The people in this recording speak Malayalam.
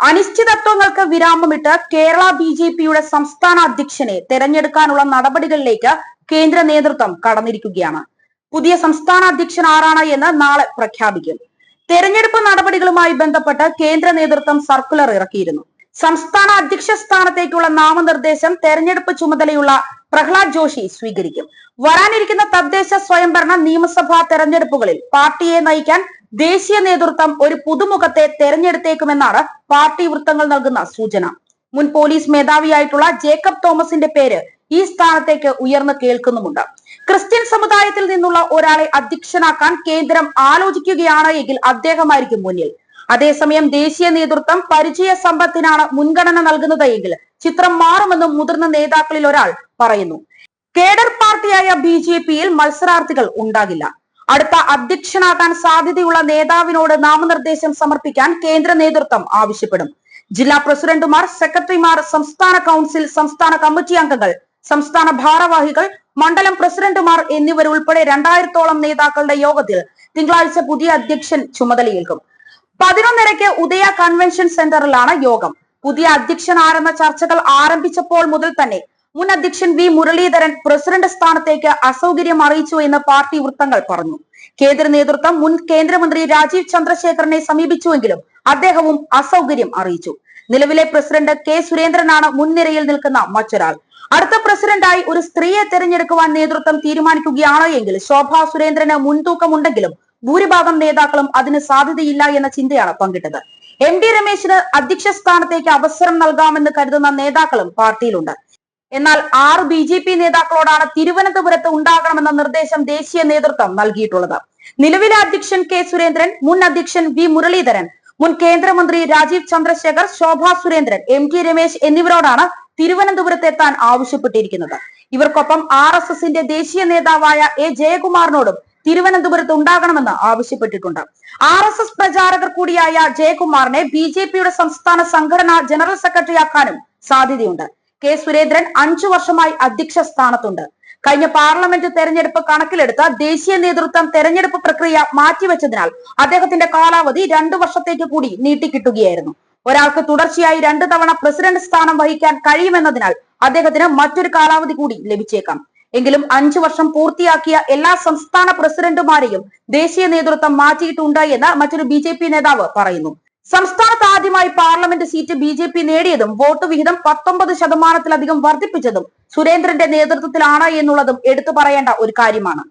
അനിശ്ചിതത്വങ്ങൾക്ക് വിരാമമിട്ട് കേരള ബി ജെ പിയുടെ സംസ്ഥാന അധ്യക്ഷനെ തെരഞ്ഞെടുക്കാനുള്ള നടപടികളിലേക്ക് കേന്ദ്ര നേതൃത്വം കടന്നിരിക്കുകയാണ്. പുതിയ സംസ്ഥാന അധ്യക്ഷൻ ആരാണ് എന്ന് നാളെ പ്രഖ്യാപിക്കും. തെരഞ്ഞെടുപ്പ് നടപടികളുമായി ബന്ധപ്പെട്ട് കേന്ദ്ര നേതൃത്വം സർക്കുലർ ഇറക്കിയിരുന്നു. സംസ്ഥാന അധ്യക്ഷ സ്ഥാനത്തേക്കുള്ള നാമനിർദ്ദേശം തെരഞ്ഞെടുപ്പ് ചുമതലയുള്ള പ്രഹ്ലാദ് ജോഷി സ്വീകരിക്കും. വരാനിരിക്കുന്ന തദ്ദേശ സ്വയംഭരണ നിയമസഭാ തെരഞ്ഞെടുപ്പുകളിൽ പാർട്ടിയെ നയിക്കാൻ ദേശീയ നേതൃത്വം ഒരു പുതുമുഖത്തെ തെരഞ്ഞെടുത്തേക്കുമെന്നാണ് പാർട്ടി വൃത്തങ്ങൾ നൽകുന്ന സൂചന. മുൻ പോലീസ് മേധാവിയായിട്ടുള്ള ജേക്കബ് തോമസിന്റെ പേര് ഈ സ്ഥാനത്തേക്ക് ഉയർന്നു കേൾക്കുന്നുമുണ്ട്. ക്രിസ്ത്യൻ സമുദായത്തിൽ നിന്നുള്ള ഒരാളെ അധ്യക്ഷനാക്കാൻ കേന്ദ്രം ആലോചിക്കുകയാണ് എങ്കിൽ അദ്ദേഹമായിരിക്കും മുന്നിൽ. അതേസമയം ദേശീയ നേതൃത്വം പരിചയ സമ്പത്തിനാണ് മുൻഗണന നൽകുന്നത് എങ്കിൽ ചിത്രം മാറുമെന്നും മുതിർന്ന നേതാക്കളിൽ ഒരാൾ പറയുന്നു. കേഡർ പാർട്ടിയായ ബി ജെ പിയിൽ മത്സരാർത്ഥികൾ ഉണ്ടാകില്ല. അടുത്ത അധ്യക്ഷനാകാൻ സാധ്യതയുള്ള നേതാവിനോട് നാമനിർദ്ദേശം സമർപ്പിക്കാൻ കേന്ദ്ര നേതൃത്വം ആവശ്യപ്പെടും. ജില്ലാ പ്രസിഡന്റുമാർ സെക്രട്ടറിമാർ സംസ്ഥാന കൗൺസിൽ സംസ്ഥാന കമ്മിറ്റി അംഗങ്ങൾ സംസ്ഥാന ഭാരവാഹികൾ മണ്ഡലം പ്രസിഡന്റുമാർ എന്നിവരുൾപ്പെടെ രണ്ടായിരത്തോളം നേതാക്കളുടെ യോഗത്തിൽ തിങ്കളാഴ്ച പുതിയ അധ്യക്ഷൻ ചുമതലയേൽക്കും. പതിനൊന്നരയ്ക്ക് ഉദയ കൺവെൻഷൻ സെന്ററിലാണ് യോഗം. പുതിയ അധ്യക്ഷൻ ആരെന്ന ചർച്ചകൾ ആരംഭിച്ചപ്പോൾ മുതൽ തന്നെ മുൻ അധ്യക്ഷൻ വി മുരളീധരൻ പ്രസിഡന്റ് സ്ഥാനത്തേക്ക് അസൗകര്യം അറിയിച്ചു എന്ന് പാർട്ടി വൃത്തങ്ങൾ പറഞ്ഞു. കേന്ദ്ര നേതൃത്വം മുൻ കേന്ദ്രമന്ത്രി രാജീവ് ചന്ദ്രശേഖരനെ സമീപിച്ചുവെങ്കിലും അദ്ദേഹവും അസൗകര്യം അറിയിച്ചു. നിലവിലെ പ്രസിഡന്റ് കെ സുരേന്ദ്രനാണ് മുൻനിരയിൽ നിൽക്കുന്ന മറ്റൊരാൾ. അടുത്ത പ്രസിഡന്റായി ഒരു സ്ത്രീയെ തെരഞ്ഞെടുക്കുവാൻ നേതൃത്വം തീരുമാനിക്കുകയാണ് എങ്കിൽ ശോഭാ സുരേന്ദ്രന് മുൻതൂക്കമുണ്ടെങ്കിലും ഭൂരിഭാഗം നേതാക്കളും അതിന് സാധ്യതയില്ല എന്ന ചിന്തയാണ് പങ്കിട്ടത്. എം ഡി രമേശിന് അധ്യക്ഷ സ്ഥാനത്തേക്ക് അവസരം നൽകാമെന്ന് കരുതുന്ന നേതാക്കളും പാർട്ടിയിലുണ്ട്. എന്നാൽ ആറ് ബി ജെ പി നേതാക്കളോടാണ് തിരുവനന്തപുരത്ത് ഉണ്ടാകണമെന്ന നിർദ്ദേശം ദേശീയ നേതൃത്വം നൽകിയിട്ടുള്ളത്. നിലവിലെ അധ്യക്ഷൻ കെ സുരേന്ദ്രൻ മുൻ അധ്യക്ഷൻ വി മുരളീധരൻ മുൻ കേന്ദ്രമന്ത്രി രാജീവ് ചന്ദ്രശേഖർ ശോഭാ സുരേന്ദ്രൻ എം ടി രമേശ് എന്നിവരോടാണ് തിരുവനന്തപുരത്ത് എത്താൻ ആവശ്യപ്പെട്ടിരിക്കുന്നത്. ഇവർക്കൊപ്പം ആർ എസ് എസിന്റെ ദേശീയ നേതാവായ എ ജയകുമാറിനോടും തിരുവനന്തപുരത്ത് ഉണ്ടാകണമെന്ന് ആവശ്യപ്പെട്ടിട്ടുണ്ട്. ആർ എസ് എസ് പ്രചാരകർ കൂടിയായ ജയകുമാറിനെ ബി ജെ പിയുടെ സംസ്ഥാന സംഘടനാ ജനറൽ സെക്രട്ടറി ആക്കാനും സാധ്യതയുണ്ട്. കെ സുരേന്ദ്രൻ അഞ്ചു വർഷമായി അധ്യക്ഷ സ്ഥാനത്തുണ്ട്. കഴിഞ്ഞ പാർലമെന്റ് തെരഞ്ഞെടുപ്പ് കണക്കിലെടുത്ത് ദേശീയ നേതൃത്വം തെരഞ്ഞെടുപ്പ് പ്രക്രിയ മാറ്റിവെച്ചതിനാൽ അദ്ദേഹത്തിന്റെ കാലാവധി രണ്ടു വർഷത്തേക്ക് കൂടി നീട്ടിക്കിട്ടുകയായിരുന്നു. ഒരാൾക്ക് തുടർച്ചയായി രണ്ടു തവണ പ്രസിഡന്റ് സ്ഥാനം വഹിക്കാൻ കഴിയുമെന്നതിനാൽ അദ്ദേഹത്തിന് മറ്റൊരു കാലാവധി കൂടി ലഭിച്ചേക്കാം. എങ്കിലും അഞ്ചു വർഷം പൂർത്തിയാക്കിയ എല്ലാ സംസ്ഥാന പ്രസിഡന്റുമാരെയും ദേശീയ നേതൃത്വം മാറ്റിയിട്ടുണ്ട് എന്ന് മറ്റൊരു ബി നേതാവ് പറയുന്നു. സംസ്ഥാനത്ത് ആദ്യമായി parliament seat B J P നേടിയതും vote വിഹിതം പത്തൊമ്പത് ശതമാനത്തിലധികം വർദ്ധിപ്പിച്ചതും സുരേന്ദ്രന്റെ നേതൃത്വത്തിലാണ് എന്നുള്ളതും എടുത്തു പറയേണ്ട ഒരു കാര്യമാണ്.